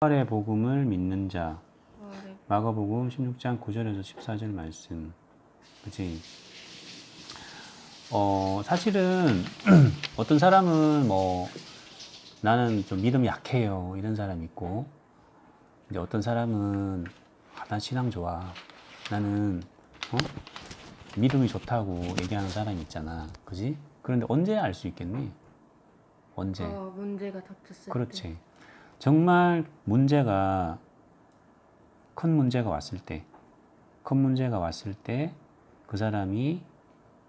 부활의 복음을 믿는 자. 부활의 마가복음 16장 9절에서 14절 말씀. 그지 어 사실은 어떤 사람은 뭐 나는 좀 믿음이 약해요. 이런 사람이 있고. 이제 어떤 사람은 아, 난 신앙 좋아. 나는 어? 믿음이 좋다고 얘기하는 사람이 있잖아. 그지? 그런데 언제 알 수 있겠니? 언제? 어, 문제가 닥쳤을 때. 그렇지. 정말 문제가 큰 문제가 왔을 때, 큰 문제가 왔을 때 그 사람이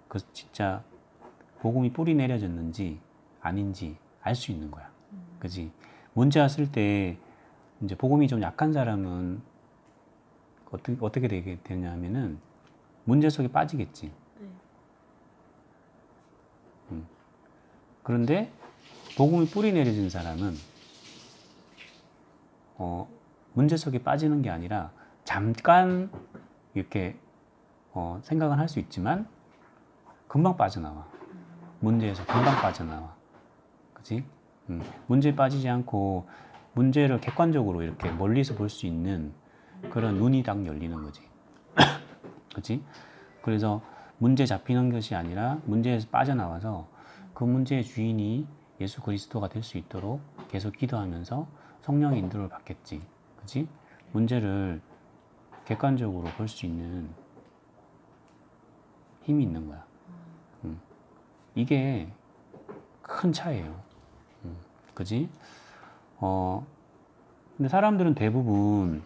그 진짜 복음이 뿌리 내려졌는지 아닌지 알 수 있는 거야. 그지? 문제 왔을 때 이제 복음이 좀 약한 사람은 어떻게 어떻게 되게 되냐면은 문제 속에 빠지겠지. 네. 그런데 복음이 뿌리 내려진 사람은 어, 문제 속에 빠지는 게 아니라 잠깐 이렇게 어, 생각은 할 수 있지만 금방 빠져나와. 문제에서 금방 빠져나와. 그지? 음, 문제에 빠지지 않고 문제를 객관적으로 이렇게 멀리서 볼 수 있는 그런 눈이 딱 열리는 거지. 그지? 그래서 문제 잡히는 것이 아니라 문제에서 빠져나와서 그 문제의 주인이 예수 그리스도가 될 수 있도록 계속 기도하면서 성령의 인도를 받겠지. 그지? 문제를 객관적으로 볼 수 있는 힘이 있는 거야. 음. 이게 큰 차이예요. 음. 그지? 어, 근데 사람들은 대부분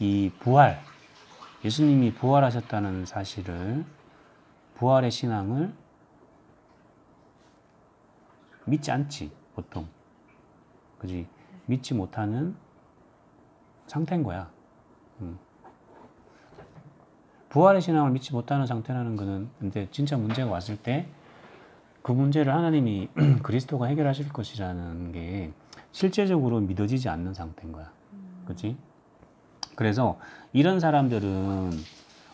이 부활, 예수님이 부활하셨다는 사실을, 부활의 신앙을 믿지 않지, 보통. 그지? 믿지 못하는 상태인 거야. 음. 부활의 신앙을 믿지 못하는 상태라는 거는, 근데 진짜 문제가 왔을 때, 그 문제를 하나님이 그리스도가 해결하실 것이라는 게 실제적으로 믿어지지 않는 상태인 거야. 그지? 그래서 이런 사람들은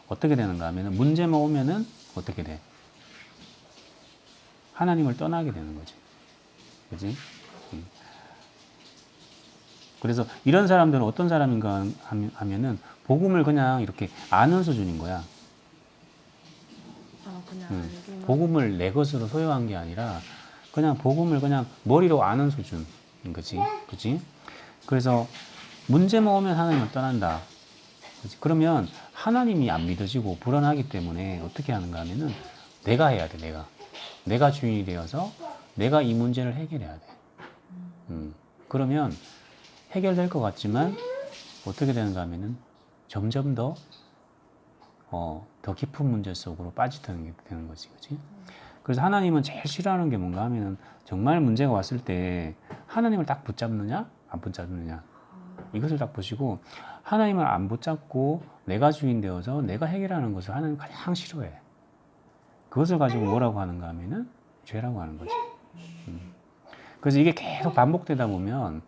어떻게 되는가 하면은 문제만 오면은 어떻게 돼? 하나님을 떠나게 되는 거지. 그지? 음. 그래서 이런 사람들은 어떤 사람인가 하면- 하면은 복음을 그냥 이렇게 아는 수준인 거야. 아 그냥 음. 알기만 복음을 내 것으로 소유한 게 아니라 그냥 복음을 그냥 머리로 아는 수준인 거지. 그지? 그래서 문제만 오면 하나님을 떠난다. 그지? 그러면 하나님이 안 믿어지고 불안하기 때문에 어떻게 하는가 하면은 내가 해야 돼, 내가. 내가 주인이 되어서 내가 이 문제를 해결해야 돼. 음. 그러면 해결될 것 같지만 어떻게 되는가 하면은 점점 더 어, 더 깊은 문제 속으로 빠지는 게 되는 거지, 그지? 그래서 하나님은 제일 싫어하는 게 뭔가 하면은 정말 문제가 왔을 때 하나님을 딱 붙잡느냐, 안 붙잡느냐 이것을 딱 보시고 하나님을 안 붙잡고 내가 주인 되어서 내가 해결하는 것을 하나님 가장 싫어해. 그것을 가지고 뭐라고 하는가 하면은 죄라고 하는 거지. 음. 그래서 이게 계속 반복되다 보면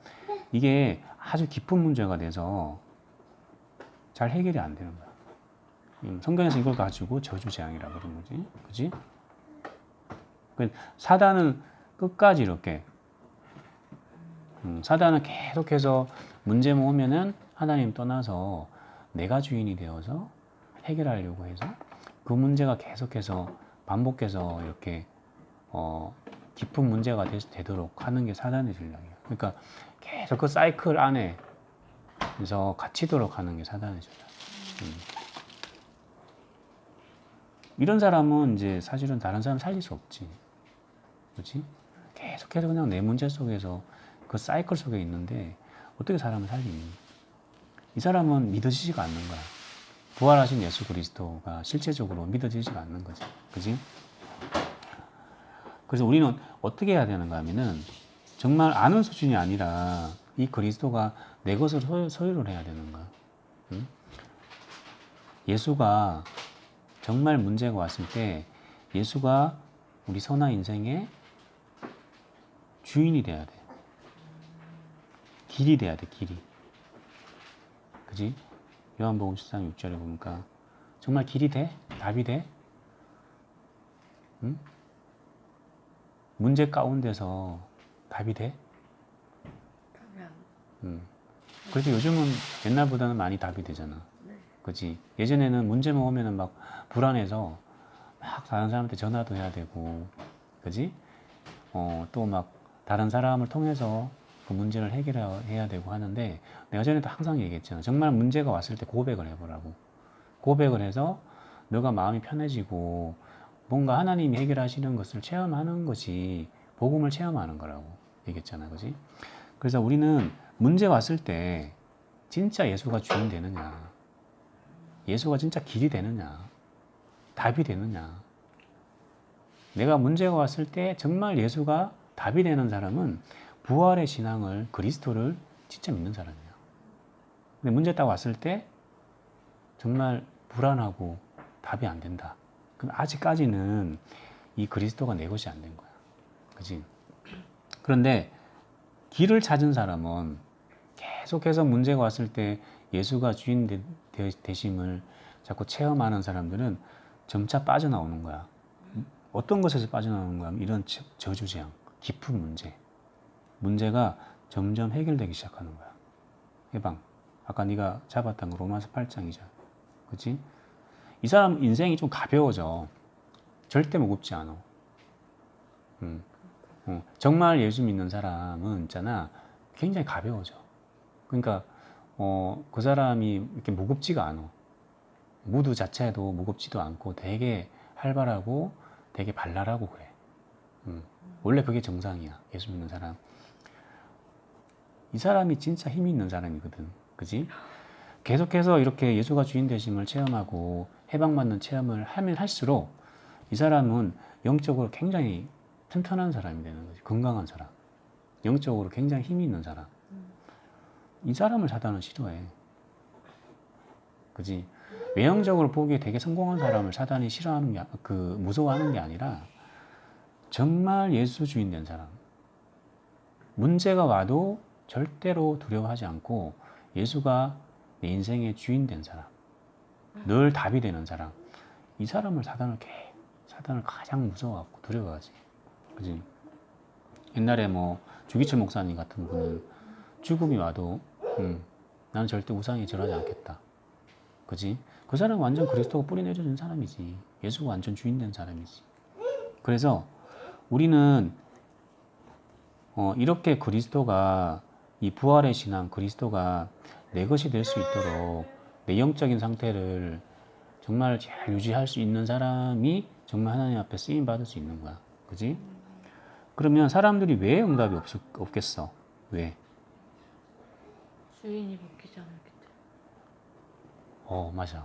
이게 아주 깊은 문제가 돼서 잘 해결이 안 되는 거야. 음, 성경에서 이걸 가지고 저주 재앙이라 그런 거지. 그지? 그 사단은 끝까지 이렇게, 음, 사단은 계속해서 문제만 오면은 하나님 떠나서 내가 주인이 되어서 해결하려고 해서 그 문제가 계속해서 반복해서 이렇게, 어, 깊은 문제가 되, 되도록 하는 게 사단의 전략이야. 그러니까 계속 그 사이클 안에 그래서 갇히도록 하는 게 사단의 전략. 음. 이런 사람은 이제 사실은 다른 사람 살릴 수 없지. 그렇지? 계속해서 그냥 내 문제 속에서 그 사이클 속에 있는데 어떻게 사람을 살리니? 이 사람은 믿어지지가 않는 거야. 부활하신 예수 그리스도가 실제적으로 믿어지지가 않는 거지. 그지? 그래서 우리는 어떻게 해야 되는가 하면은 정말 아는 수준이 아니라 이 그리스도가 내 것을 소유, 소유 를 해야 되는 거야. 응? 예수가 정말 문제가 왔을 때 예수가 우리 선한 인생의 주인이 돼야 돼. 길이 돼야 돼, 길이. 그지? 요한복음 13, 6절에 보니까 정말 길이 돼? 답이 돼? 응? 문제 가운데서 답이 돼? 안 음. 그래서 요즘은 옛날보다는 많이 답이 되잖아. 네. 그지? 예전에는 문제만 오면은 막 불안해서 막 다른 사람한테 전화도 해야 되고, 그지? 어, 또 막 다른 사람을 통해서 그 문제를 해결해야 되고 하는데, 내가 전에도 항상 얘기했잖아. 정말 문제가 왔을 때 고백을 해보라고. 고백을 해서 너가 마음이 편해지고, 뭔가 하나님이 해결하시는 것을 체험하는 것이 복음을 체험하는 거라고 얘기했잖아. 그지? 그래서 우리는 문제 왔을 때 진짜 예수가 주인 되느냐, 예수가 진짜 길이 되느냐, 답이 되느냐. 내가 문제가 왔을 때 정말 예수가 답이 되는 사람은 부활의 신앙을 그리스도를 진짜 믿는 사람이야. 근데 문제 딱 왔을 때 정말 불안하고 답이 안 된다. 그럼 아직까지는 이 그리스도가 내 것이 안 된 거야. 그지? 그런데 길을 찾은 사람은 계속해서 문제가 왔을 때 예수가 주인 되, 되, 되 심을 자꾸 체험하는 사람들은 점차 빠져나오는 거야. 어떤 것에서 빠져나오는 거야? 이런 저- 저주재앙, 깊은 문제. 문제가 점점 해결되기 시작하는 거야. 해방. 아까 네가 잡았던 거 로마서 8장이잖아. 그치? 이 사람 인생이 좀 가벼워져. 절대 무겁지 않아. 음. 어, 정말 예수 믿는 사람은 있잖아. 굉장히 가벼워져. 그러니까, 어, 그 사람이 이렇게 무겁지가 않아. 무드 자체도 무겁지도 않고 되게 활발하고 되게 발랄하고 그래. 음. 원래 그게 정상이야. 예수 믿는 사람. 이 사람이 진짜 힘이 있는 사람이거든. 그지? 계속해서 이렇게 예수가 주인 되심을 체험하고 해방받는 체험을 하면 할수록 이 사람은 영적으로 굉장히 튼튼한 사람이 되는 거지. 건강한 사람. 영적으로 굉장히 힘이 있는 사람. 이 사람을 사단은 싫어해. 그지? 외형적으로 보기에 되게 성공한 사람을 사단이 싫어하는 게, 그, 무서워하는 게 아니라 정말 예수 주인 된 사람. 문제가 와도 절대로 두려워하지 않고 예수가 내 인생의 주인 된 사람. 늘 답이 되는 사람. 이 사람을 사단을 개, 사단을 가장 무서워하고 두려워하지. 그지? 옛날에 뭐 주기철 목사님 같은 분은 죽음이 와도 음, 나는 절대 우상에 절하지 않겠다. 그지? 그 사람은 완전 그리스도가 뿌리 내려준 사람이지. 예수가 완전 주인 된 사람이지. 그래서 우리는 어, 이렇게 그리스도가 이 부활의 신앙 그리스도가 내 것이 될 수 있도록 내 영적인 상태를 정말 잘 유지할 수 있는 사람이 정말 하나님 앞에 쓰임 받을 수 있는 거야. 그지? 그러면 사람들이 왜 응답이 없, 없겠어? 왜? 주인이 바뀌지 않았기 때문에. 어, 맞아.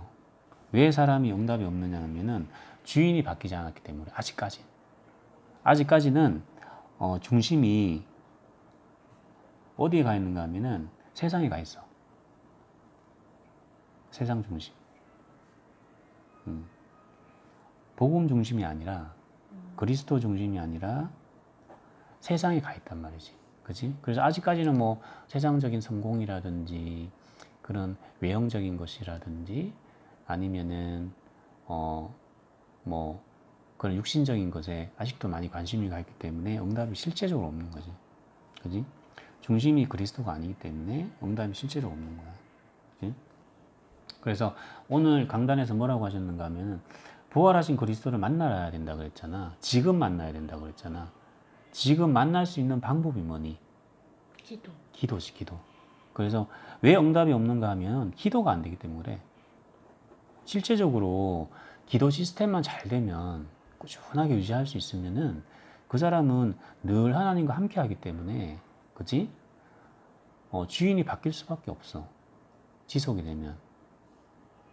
왜 사람이 응답이 없느냐 하면은 주인이 바뀌지 않았기 때문에 아직까지. 아직까지는 어, 중심이 어디에 가 있는가 하면은 세상에 가 있어. 세상 중심. 음. 복음 중심이 아니라 그리스도 중심이 아니라 세상에 가 있단 말이지. 그지? 그래서 아직까지는 뭐 세상적인 성공이라든지 그런 외형적인 것이라든지 아니면은 어 뭐 그런 육신적인 것에 아직도 많이 관심이 가 있기 때문에 응답이 실제적으로 없는 거지. 그지? 중심이 그리스도가 아니기 때문에 응답이 실제로 없는 거야. 그지? 그래서 오늘 강단에서 뭐라고 하셨는가 하면은 부활하신 그리스도를 만나야 된다 그랬잖아. 지금 만나야 된다 그랬잖아. 지금 만날 수 있는 방법이 뭐니? 기도. 기도지, 기도. 그래서 왜 응답이 없는가 하면 기도가 안 되기 때문에. 실제적으로 기도 시스템만 잘 되면 꾸준하게 유지할 수 있으면은 그 사람은 늘 하나님과 함께 하기 때문에 그지? 어, 주인이 바뀔 수밖에 없어. 지속이 되면.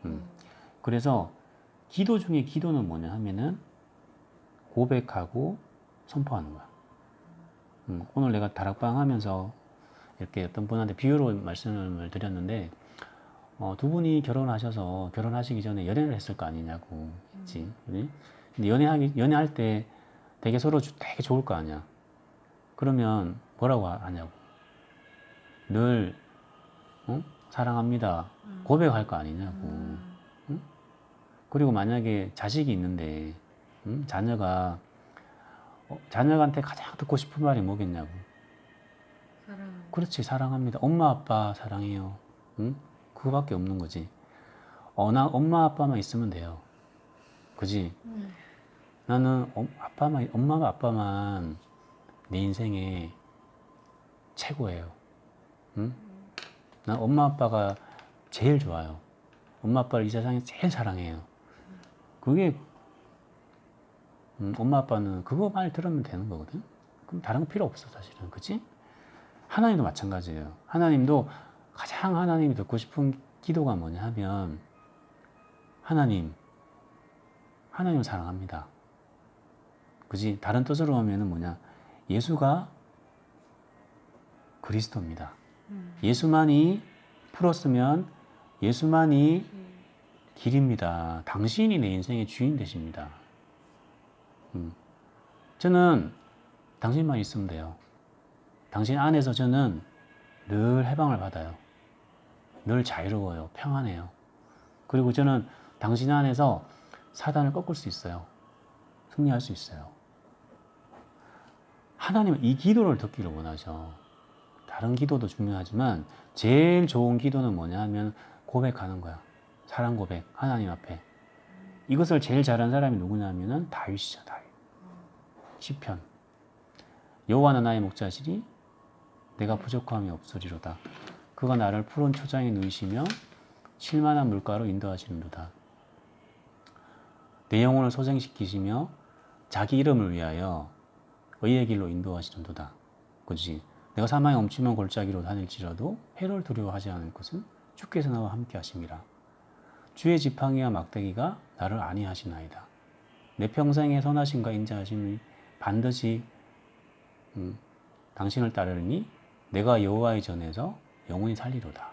음. 그래서 기도 중에 기도는 뭐냐 하면은 고백하고 선포하는 거야. 음, 오늘 내가 다락방 하면서 이렇게 어떤 분한테 비유로 말씀을 드렸는데 어, 두 분이 결혼하셔서 결혼하시기 전에 연애를 했을 거 아니냐고 했지. 그지? 근데 연애하기 연애할 때 되게 서로 주- 되게 좋을 거 아니야. 그러면 뭐라고 하냐고. 늘 어? 사랑합니다. 고백할 거 아니냐고. 음. 그리고 만약에 자식이 있는데 음? 자녀가 어, 자녀한테 가장 듣고 싶은 말이 뭐겠냐고. 사랑합니다. 그렇지 사랑합니다. 엄마 아빠 사랑해요. 응? 그거밖에 없는 거지. 어, 나 엄마 아빠만 있으면 돼요. 그지? 네. 나는 엄- 아빠만 엄마가 아빠만 내 인생에 최고예요. 응? 난 엄마 아빠가 제일 좋아요. 엄마 아빠를 이 세상에 제일 사랑해요. 그게 음, 엄마 아빠는 그거 말 들으면 되는 거거든. 그럼 다른 거 필요 없어 사실은, 그치? 하나님도 마찬가지예요. 하나님도 가장 하나님이 듣고 싶은 기도가 뭐냐 하면 하나님, 하나님을 사랑합니다. 그지? 다른 뜻으로 하면은 뭐냐? 예수가 그리스도입니다. 음. 예수만이 풀었으면 예수만이 네. 길입니다. 당신이 내 인생의 주인 되십니다. 음. 저는 당신만 있으면 돼요. 당신 안에서 저는 늘 해방을 받아요. 늘 자유로워요. 평안해요. 그리고 저는 당신 안에서 사단을 꺾을 수 있어요. 승리할 수 있어요. 하나님은 이 기도를 듣기를 원하죠. 다른 기도도 중요하지만 제일 좋은 기도는 뭐냐 하면 고백하는 거야. 사랑 고백. 하나님 앞에. 이것을 제일 잘한 사람이 누구냐면은 다윗이죠, 다윗. 시편. 여호와는 나의 목자시리 내가 부족함이 없으리로다. 그가 나를 푸른 초장에 누이시며 쉴만한 물가로 인도하시는도다. 내 영혼을 소생시키시며 자기 이름을 위하여 의의 길로 인도하시는도다. 그지? 내가 사망의 엄침한 골짜기로 다닐지라도 해를 두려워하지 않을 것은 주께서 나와 함께 하심이라. 주의 지팡이와 막대기가 나를 안위하시나이다. 내 평생의 선하심과 인자하심이 반드시 음, 당신을 따르니 내가 여호와의 전에서 영원히 살리로다.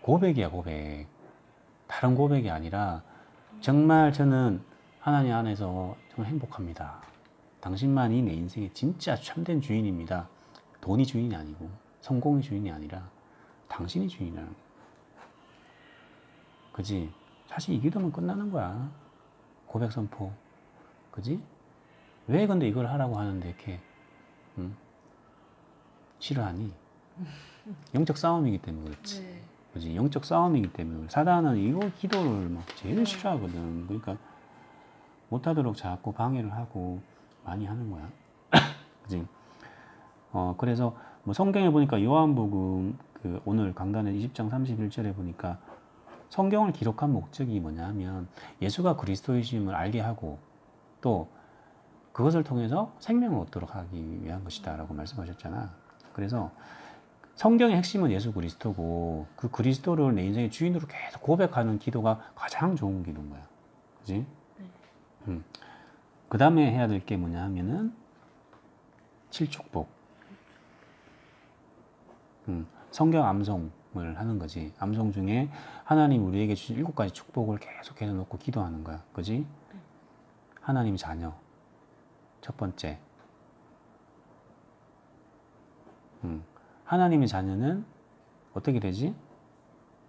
고백이야 고백. 다른 고백이 아니라 정말 저는 하나님 안에서 정말 행복합니다. 당신만이 내 인생의 진짜 참된 주인입니다. 돈이 주인이 아니고 성공이 주인이 아니라 당신이 주인이라는. 그지? 사실 이 기도면 끝나는 거야. 고백 선포. 그지? 왜 근데 이걸 하라고 하는데 이렇게 음? 싫어하니? 영적 싸움이기 때문에 그렇지. 네. 그지? 영적 싸움이기 때문에. 사단은 이거 기도를 막 제일 네. 싫어하거든. 그러니까 못하도록 자꾸 방해를 하고 많이 하는 거야. 그지? 어 그래서 뭐 성경에 보니까 요한복음 그 오늘 강단의 20장 31절에 보니까 성경을 기록한 목적이 뭐냐 하면 예수가 그리스도이심을 알게 하고 또 그것을 통해서 생명을 얻도록 하기 위한 것이다 라고 말씀하셨잖아. 그래서 성경의 핵심은 예수 그리스도고 그 그리스도를 내 인생의 주인으로 계속 고백하는 기도가 가장 좋은 기도인 거야. 그지? 음. 그 다음에 해야 될 게 뭐냐 하면은 칠축복. 음, 성경 암송을 하는 거지. 암송 중에 하나님 우리에게 주신 일곱 가지 축복을 계속해서 놓고 기도하는 거야. 그지? 하나님 자녀. 첫 번째. 음, 하나님의 자녀는 어떻게 되지?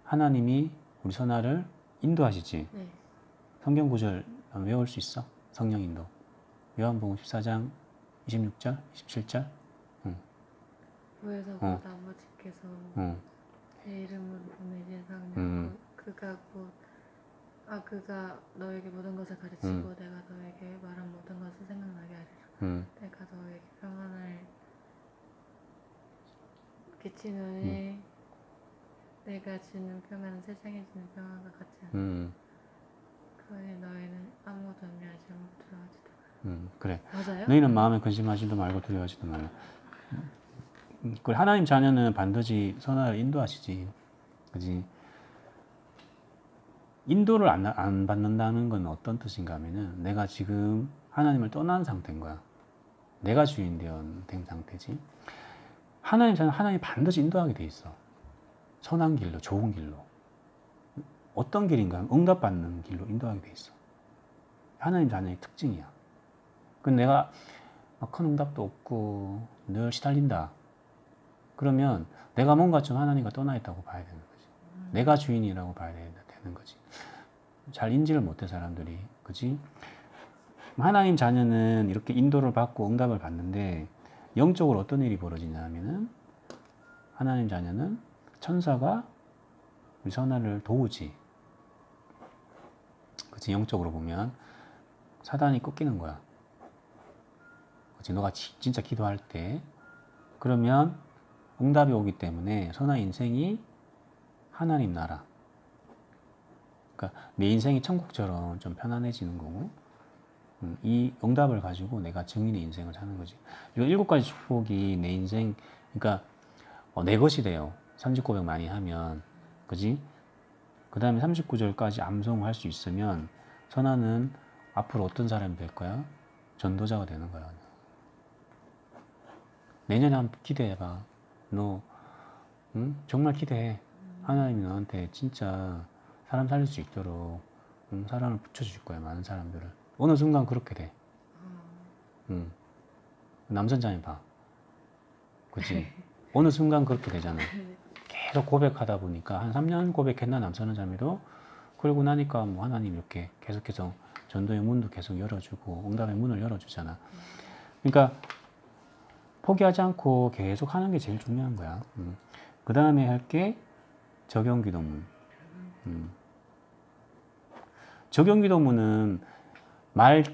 하나님이 우리 선아를 인도하시지. 네. 성경 구절 외울 수 있어? 성령 인도. 요한복음 14장 26절, 27절. 구에서 어. 곧 아버지께서 응. 제 이름으로 보내신 성령 음. 그- 그가 곧 아 그가 너에게 모든 것을 가르치고 음. 내가 너에게 말한 모든 것을 생각나게 하리라 응. 내가 너에게 평안을 끼치노니 내가 주는 평안은 세상에 주는 평안과 같지 않아 응. 그러니 너희는 아무도 염려하지 말고 두려워하지도 응. 그래. 마 맞아요? 너희는 마음에 근심하지도 말고 두려워하지도 말라. 음, 그래 하나님 자녀는 반드시 선화를 인도하시지. 그지? 인도를 안, 안 받는다는 건 어떤 뜻인가 하면은 내가 지금 하나님을 떠난 상태인 거야. 내가 주인 된 상태지. 하나님 자녀는 하나님이 반드시 인도하게 돼 있어. 선한 길로, 좋은 길로. 어떤 길인가 응답받는 길로 인도하게 돼 있어. 하나님 자녀의 특징이야. 그 내가 막큰 응답도 없고 늘 시달린다. 그러면 내가 뭔가 좀 하나님과 떠나 있다고 봐야 되는 거지. 내가 주인이라고 봐야 되- 되는 거지. 잘 인지를 못해 사람들이, 그지? 하나님 자녀는 이렇게 인도를 받고 응답을 받는데 영적으로 어떤 일이 벌어지냐 하면은 하나님 자녀는 천사가 우리 선아를 도우지. 그치 영적으로 보면 사단이 꺾이는 거야. 그치 너가 지- 진짜 기도할 때 그러면 응답이 오기 때문에 선아 인생이 하나님 나라. 그러니까 내 인생이 천국처럼 좀 편안해지는 거고 음, 이 응답을 가지고 내가 증인의 인생을 사는 거지. 이 일곱 가지 축복이 내 인생, 그러니까 어, 내 것이 돼요. 3900 많이 하면, 그지? 그 다음에 39절까지 암송할 수 있으면 선아는 앞으로 어떤 사람이 될 거야? 전도자가 되는 거야. 내년에 한번 기대해봐. 너, 응? 정말 기대해. 하나님이 너한테 진짜 사람 살릴 수 있도록 응? 사람을 붙여줄 거야. 많은 사람들을. 어느 순간 그렇게 돼. 응. 남선장이 봐. 그치? 어느 순간 그렇게 되잖아. 계속 고백하다 보니까 한 3년 고백했나 남선장님도 그러고 나니까 뭐 하나님 이렇게 계속해서 전도의 문도 계속 열어주고 응답의 문을 열어주잖아. 그러니까 포기하지 않고 계속 하는 게 제일 중요한 거야. 그 다음에 할 게 적용 기도문. 음. 적용기도문은 말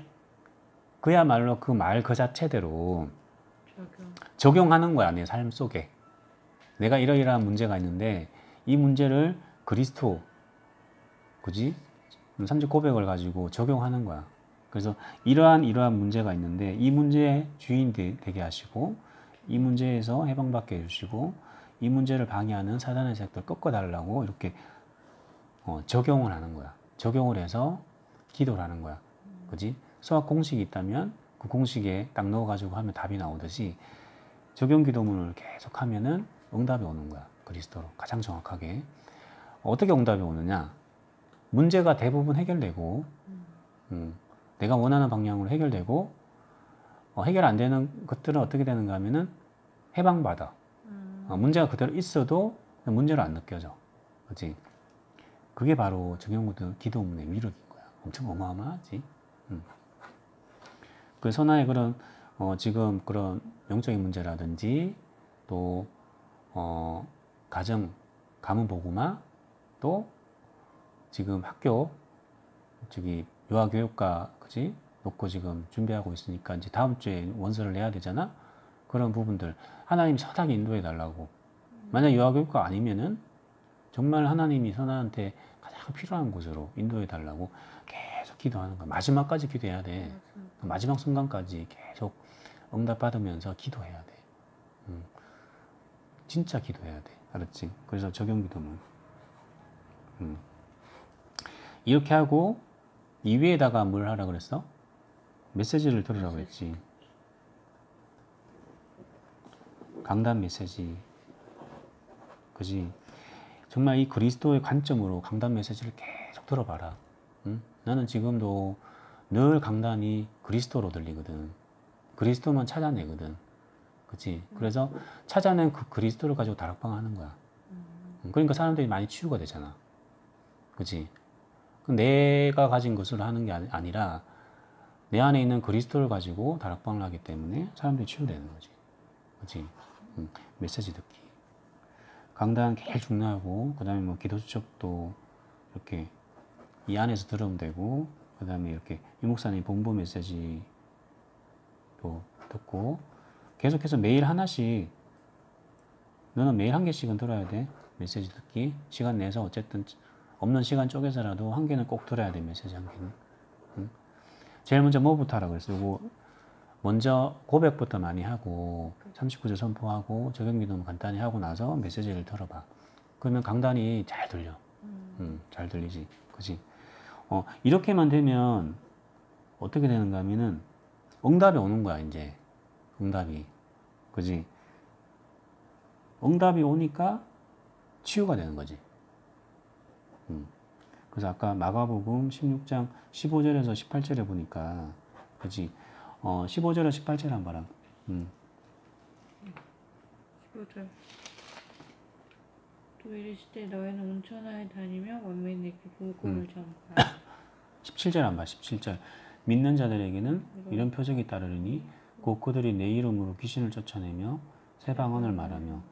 그야말로 그 말 그 자체대로 적용. 적용 하는 거야 내 삶 속에. 내가 이러이러한 문제가 있는데 이 문제를 그리스도 그지? 삼직 고백을 가지고 적용하는 거야. 그래서 이러한 이러한 문제가 있는데 이 문제의 주인 되, 게 하시고 이 문제에서 해방받게 해주시고 이 문제를 방해하는 사단의 색들 꺾어달라고 이렇게 어, 적용을 하는 거야 적용을 해서 기도를 하는 거야 그지 수학 공식이 있다면 그 공식에 딱 넣어가지고 하면 답이 나오듯이 적용 기도문을 계속 하면은 응답이 오는 거야. 그리스도로 가장 정확하게. 어떻게 응답이 오느냐? 문제가 대부분 해결되고, 음, 내가 원하는 방향으로 해결되고, 어, 해결 안 되는 것들은 어떻게 되는가 하면은 해방받아. 음. 어, 문제가 그대로 있어도 문제로 안 느껴져. 그지? 그게 바로 적용 기도문의 위력인 거야. 엄청 어마어마하지. 음. 그 선아의 그런 어, 지금 그런 영적인 문제라든지 또 어, 가정 가문 보고마 또 지금 학교 저기 유아교육과 그지 놓고 지금 준비하고 있으니까 이제 다음 주에 원서를 내야 되잖아 그런 부분들 하나님 선하게 인도해 달라고 만약 유아교육과 아니면은 정말 하나님이 선아한테 가장 필요한 곳으로 인도해 달라고 계속 기도하는 거야 마지막까지 기도해야 돼. 그 마지막 순간까지 계속 응답받으면서 기도해야 돼. 음. 진짜 기도해야 돼. 알았지? 그래서 적용 기도문. 음. 이렇게 하고 이 위에다가 뭘 하라 그랬어? 메시지를 들으라고 했지. 강단 메시지. 그지? 정말 이 그리스도의 관점으로 강단 메시지를 계속 들어봐라. 응? 나는 지금도 늘 강단이 그리스도로 들리거든. 그리스도만 찾아내거든. 그치? 그래서 찾아낸 그 그리스도를 가지고 다락방 하는 거야. 음, 그러니까 사람들이 많이 치유가 되잖아. 그치? 그 내가 가진 것을 하는 게 아니- 아니라 내 안에 있는 그리스도를 가지고 다락방을 하기 때문에 사람들이 치유되는 거지. 그치? 음, 메시지 듣기. 강단 제일 중요하고, 그 다음에 뭐 기도 수첩도 이렇게 이 안에서 들으면 되고, 그 다음에 이렇게 이 목사님 본부 메시지 또 듣고 계속해서 매일 하나씩 너는 매일 한 개씩은 들어야 돼. 메시지 듣기. 시간 내서 어쨌든 없는 시간 쪼개서라도 한 개는 꼭 들어야 돼 메시지 한 개는. 응? 제일 먼저 뭐부터 하라 그랬어? 요거 먼저 고백부터 많이 하고 39절 선포하고 적용기도 간단히 하고 나서 메시지를 들어봐. 그러면 강단이 잘 들려. 음. 음, 잘 들리지. 그지? 어, 이렇게만 되면 어떻게 되는가 하면은 응답이 오는 거야 이제. 응답이. 그지? 응답이 오니까 치유가 되는 거지. 음. 그래서 아까 마가복음 16장 15절에서 18절에 보니까 그지 어, 15절에서 18절 한 봐라 음. 15절. 또 이르시되 너희는 온천하에 다니며 만민에게 복음을 전파하라. 17절 한 봐, 17절. 믿는 자들에게는 이런 표적이 따르리니 곧 그들이 내 이름으로 귀신을 쫓아내며 새 방언을 말하며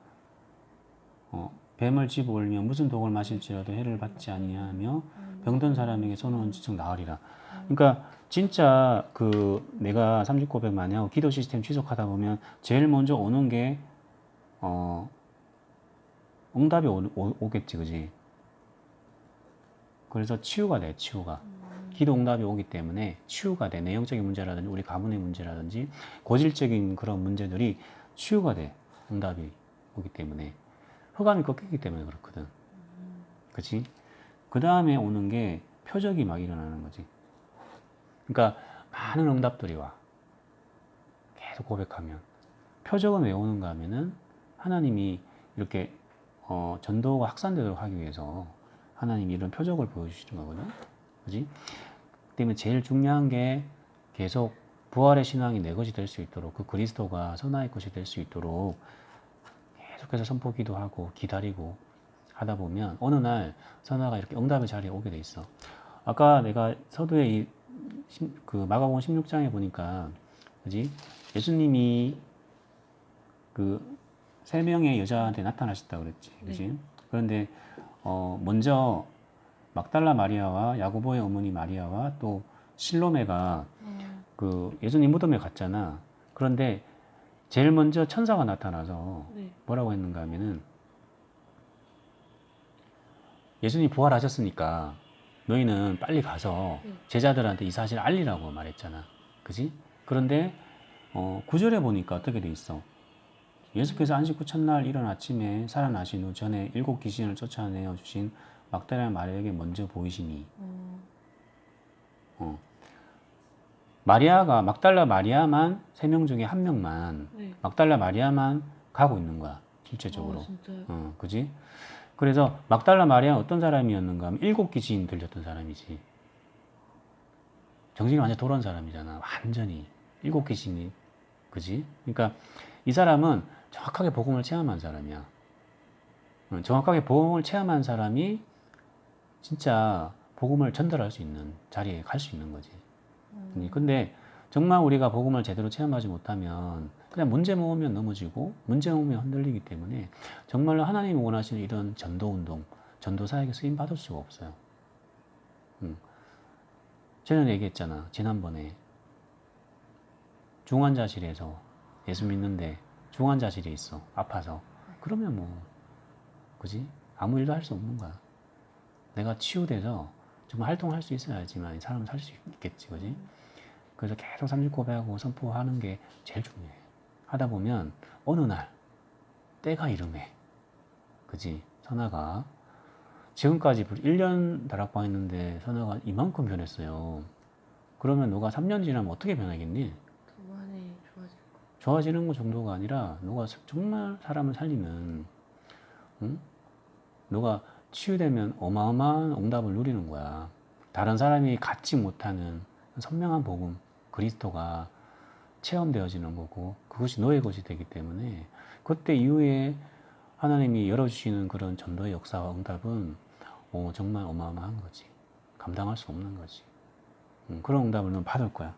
어, 뱀을 집어올리며 무슨 독을 마실지라도 해를 받지 아니하며 병든 사람에게 손은 지적 나으리라. 그러니까 진짜 그 내가 삼직 고백 많이 하고 기도 시스템 지속하다 보면 제일 먼저 오는 게 어, 응답이 오, 오, 오겠지, 그지? 그래서 치유가 돼, 치유가. 기도 응답이 오기 때문에 치유가 돼. 내용적인 문제라든지 우리 가문의 문제라든지 고질적인 그런 문제들이 치유가 돼. 응답이 오기 때문에. 흑암이 꺾이기 때문에 그렇거든. 그치? 그 다음에 오는 게 표적이 막 일어나는 거지. 그러니까 많은 응답들이 와. 계속 고백하면. 표적은 왜 오는가 하면은 하나님이 이렇게 어, 전도가 확산되도록 하기 위해서 하나님이 이런 표적을 보여주시는 거거든. 그지? 그 때문에 제일 중요한 게 계속 부활의 신앙이 내 것이 될 수 있도록 그 그리스도가 선하의 것이 될 수 있도록 계속해서 선포기도 하고 기다리고 하다 보면 어느 날 선화가 이렇게 응답의 자리에 오게 돼 있어. 아까 내가 서두에 이 그 마가복음 16장에 보니까 그지? 예수님이 그 세 명의 여자한테 나타나셨다 그랬지. 그지? 그런데 어 먼저 막달라 마리아와 야고보의 어머니 마리아와 또 실로메가 어, 그 예수님 무덤에 갔잖아. 그런데 제일 먼저 천사가 나타나서 네. 뭐라고 했는가 하면은 예수님 부활하셨으니까 너희는 빨리 가서 네. 제자들한테 이 사실 알리라고 말했잖아. 그지? 그런데 어, 구절에 보니까 어떻게 돼 있어? 예수께서 안식 후 첫날 이른 아침에 살아나신 후 전에 일곱 귀신을 쫓아내어 주신 막달라 마리아에게 먼저 보이시니 어, 어. 마리아가 막달라 마리아만 세 명 중에 한 명만 네. 막달라 마리아만 가고 있는 거야 실제적으로. 어, 진짜요? 어, 그지? 그래서 막달라 마리아는 어떤 사람이었는가 하면 일곱 귀신 들렸던 사람이지. 정신이 완전 돌아온 사람이잖아. 완전히. 일곱 귀신이. 그지? 그러니까 이 사람은 정확하게 복음을 체험한 사람이야. 어, 정확하게 복음을 체험한 사람이 진짜 복음을 전달할 수 있는 자리에 갈 수 있는 거지. 음, 근데 정말 우리가 복음을 제대로 체험하지 못하면 그냥 문제 모으면 넘어지고 문제 모으면 흔들리기 때문에 정말로 하나님이 원하시는 이런 전도 운동, 전도 사역에 쓰임 받을 수가 없어요. 음. 저는 얘기했잖아 지난번에 중환자실에서 예수 믿는데 중환자실에 있어 아파서 그러면 뭐 그지 아무 일도 할 수 없는 거야. 내가 치유돼서 정말 활동할 수 있어야지만 사람은 살 수 있겠지, 그지? 그래서 계속 삼직 고백하고 선포하는 게 제일 중요해. 하다 보면 어느 날 때가 이름해. 그지? 선아가 지금까지 1년 다락방 했는데 선아가 이만큼 변했어요. 그러면 너가 3년 지나면 어떻게 변하겠니? 더 많이 좋아질 거. 좋아지는 것 정도가 아니라 너가 정말 사람을 살리는 응? 너가 치유되면 어마어마한 응답을 누리는 거야. 다른 사람이 갖지 못하는 선명한 복음 그리스도가 체험되어지는 거고 그것이 너의 것이 되기 때문에 그때 이후에 하나님이 열어주시는 그런 전도의 역사와 응답은 어, 정말 어마어마한 거지. 감당할 수 없는 거지. 음, 그런 응답을 넌 받을 거야.